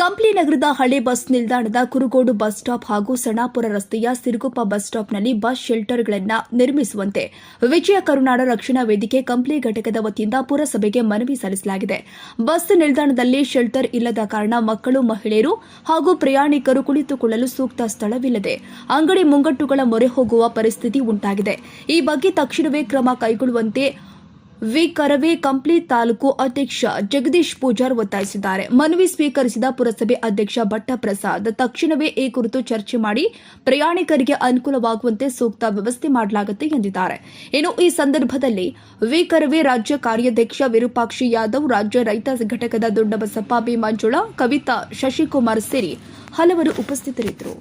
ಕಂಪ್ಲಿ ನಗರದ ಹಳೆ ಬಸ್ ನಿಲ್ದಾಣದ ಕುರುಗೋಡು ಬಸ್ ಸ್ಟಾಪ್ ಹಾಗೂ ಸಣಾಪುರ ರಸ್ತೆಯ ಸಿರುಗುಪ್ಪ ಬಸ್ ಸ್ಟಾಪ್ನಲ್ಲಿ ಬಸ್ ಶೆಲ್ಟರ್ಗಳನ್ನು ನಿರ್ಮಿಸುವಂತೆ ವಿಜಯ ಕರುನಾಡ ರಕ್ಷಣಾ ವೇದಿಕೆ ಕಂಪ್ಲಿ ಘಟಕದ ವತಿಯಿಂದ ಪುರಸಭೆಗೆ ಮನವಿ ಸಲ್ಲಿಸಲಾಗಿದೆ. ಬಸ್ ನಿಲ್ದಾಣದಲ್ಲಿ ಶೆಲ್ಟರ್ ಇಲ್ಲದ ಕಾರಣ ಮಕ್ಕಳು, ಮಹಿಳೆಯರು ಹಾಗೂ ಪ್ರಯಾಣಿಕರು ಕುಳಿತುಕೊಳ್ಳಲು ಸೂಕ್ತ ಸ್ಥಳವಿಲ್ಲದೆ ಅಂಗಡಿ ಮುಂಗಟ್ಟುಗಳ ಮೊರೆ ಹೋಗುವ ಪರಿಸ್ಥಿತಿ ಉಂಟಾಗಿದೆ. ಈ ಬಗ್ಗೆ ತಕ್ಷಣವೇ ಕ್ರಮ ಕೈಗೊಳ್ಳುವಂತೆ ವಿ ಕರವೇ ಕಂಪ್ಲಿ ತಾಲೂಕು ಅಧ್ಯಕ್ಷ ಜಗದೀಶ್ ಪೂಜಾರ್ ಒತ್ತಾಯಿಸಿದ್ದಾರೆ. ಮನವಿ ಸ್ವೀಕರಿಸಿದ ಪುರಸಭೆ ಅಧ್ಯಕ್ಷ ಭಟ್ಟಪ್ರಸಾದ್. ತಕ್ಷಣವೇ ಈ ಕುರಿತು ಚರ್ಚೆ ಮಾಡಿ ಪ್ರಯಾಣಿಕರಿಗೆ ಅನುಕೂಲವಾಗುವಂತೆ ಸೂಕ್ತ ವ್ಯವಸ್ಥೆ ಮಾಡಲಾಗುತ್ತೆ ಎಂದಿದ್ದಾರೆ. ಇನ್ನು ಈ ಸಂದರ್ಭದಲ್ಲಿ ವಿ ಕರವೇ ರಾಜ್ಯ ಕಾರ್ಯಾಧ್ಯಕ್ಷ ವಿರೂಪಾಕ್ಷಿ ಯಾದವ್, ರಾಜ್ಯ ರೈತ ಘಟಕದ ದೊಡ್ಡಬಸಪ್ಪ ಬಿ ಮಂಜುಳಾ, ಕವಿತಾ ಶಶಿಕುಮಾರ್ ಸೇರಿ ಹಲವರು ಉಪಸ್ಥಿತರಿದ್ದರು.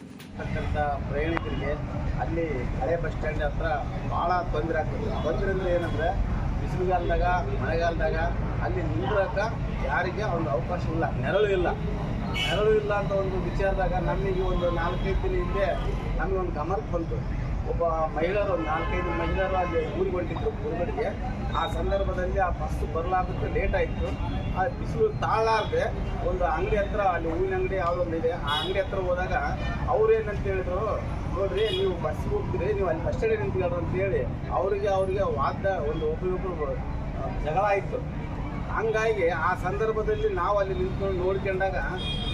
ಅಲ್ಲಿ ಹಳೆ ಬಸ್ ಸ್ಟ್ಯಾಂಡ್ ಹತ್ರ ಭಾಳ ತೊಂದರೆ ಆಗ್ತದೆ. ತೊಂದರೆ ಅಂದರೆ ಏನಂದರೆ ಬಿಸಿಲುಗಾಲದಾಗ, ಮಳೆಗಾಲದಾಗ ಅಲ್ಲಿ ನಿಂದ್ರಕ್ಕೆ ಯಾರಿಗೆ ಒಂದು ಅವಕಾಶ ಇಲ್ಲ, ನೆರಳು ಇಲ್ಲ. ನೆರಳು ಇಲ್ಲ ಅಂತ ಒಂದು ವಿಚಾರದಾಗ ನಮಗೆ ಒಂದು ನಾಲ್ಕೈದು ದಿನ ಹಿಂದೆ ನಮಗೆ ಒಂದು ಗಮನಕ್ಕೆ ಬಂತು. ಒಬ್ಬ ಮಹಿಳೆಯರು, ಒಂದು ನಾಲ್ಕೈದು ಮಹಿಳೆಯರು ಅಲ್ಲಿ ಊರಿಗೆ ಹೊಂಟಿದ್ರು ಊರುಗಳಿಗೆ. ಆ ಸಂದರ್ಭದಲ್ಲಿ ಆ ಬಸ್ ಬರಲಾಗುತ್ತೆ ಲೇಟ್ ಆಯಿತು. ಆ ಬಿಸಿಲು ತಾಳಾರ್ದೆ ಒಂದು ಅಂಗಡಿ ಹತ್ರ, ಅಲ್ಲಿ ಹೂವಿನ ಅಂಗಡಿ ಯಾವುದೊಂದಿದೆ, ಆ ಅಂಗಡಿ ಹತ್ರ ಹೋದಾಗ ಅವ್ರು ಏನಂತ ಹೇಳಿದ್ರು ನೋಡ್ರಿ, ನೀವು ಬಸ್ಗೆ ಹೋಗ್ತೀರಿ, ನೀವು ಅಲ್ಲಿ ಬಸ್ ಸ್ಟ್ಯಾಂಡ್ ಅಂತ ಹೇಳಿ ಅವರಿಗೆ ಅವರಿಗೆ ವಾದ, ಒಂದು ಒಬ್ಬರಿಗೊಬ್ಬರು ಜಗಳ ಆಯಿತು. ಹಂಗಾಗಿ ಆ ಸಂದರ್ಭದಲ್ಲಿ ನಾವು ಅಲ್ಲಿ ನಿಂತ್ಕೊಂಡು ನೋಡ್ಕೊಂಡಾಗ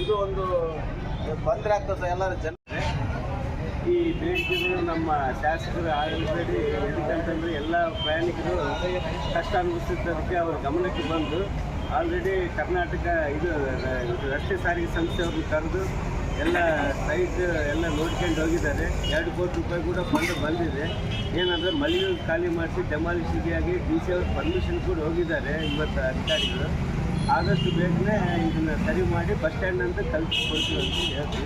ಇದು ಒಂದು ತೊಂದರೆ ಆಗ್ತದೆ ಎಲ್ಲರ ಜನ. ಈ ಬೇಡಿಕೆಗಳು ನಮ್ಮ ಶಾಸಕರು ಆಡಳಿತದಲ್ಲಿ ಎದಕ್ಕಂತಂದ್ರೆ ಎಲ್ಲ ಪ್ರಯಾಣಿಕರು ಕಷ್ಟ ಅನುಭವಿಸಿದ್ದಕ್ಕೆ ಅವರ ಗಮನಕ್ಕೆ ಬಂದು ಆಲ್ರೆಡಿ ಕರ್ನಾಟಕ ಇದು ರಸ್ತೆ ಸಾರಿಗೆ ಸಂಸ್ಥೆಯವ್ರನ್ನ ಕರೆದು ಎಲ್ಲ ಸೈಟ್ ಎಲ್ಲ ನೋಡ್ಕೊಂಡು ಹೋಗಿದ್ದಾರೆ. ಎರಡು ಕೋಟಿ ರೂಪಾಯಿ ಕೂಡ ಫಂಡ್ ಬಂದಿದೆ. ಏನಂದರೆ ಮಳಿಗೆ ಖಾಲಿ ಮಾಡಿಸಿ ಡೆಮಾಲಿಷನ್ಗೆ ಆಗಿ ಡಿ ಸಿ ಅವ್ರ ಪರ್ಮಿಷನ್ ಕೂಡ ಹೋಗಿದ್ದಾರೆ ಇವತ್ತು ಅಧಿಕಾರಿಗಳು. ಆದಷ್ಟು ಬೇಗನೆ ಇದನ್ನು ಸರಿ ಮಾಡಿ ಬಸ್ ಸ್ಟ್ಯಾಂಡ್ ಅಂತ ಕಲ್ಪಿಸ್ಕೊಡ್ತೀವಿ ಅಂತ ಹೇಳ್ತೀವಿ.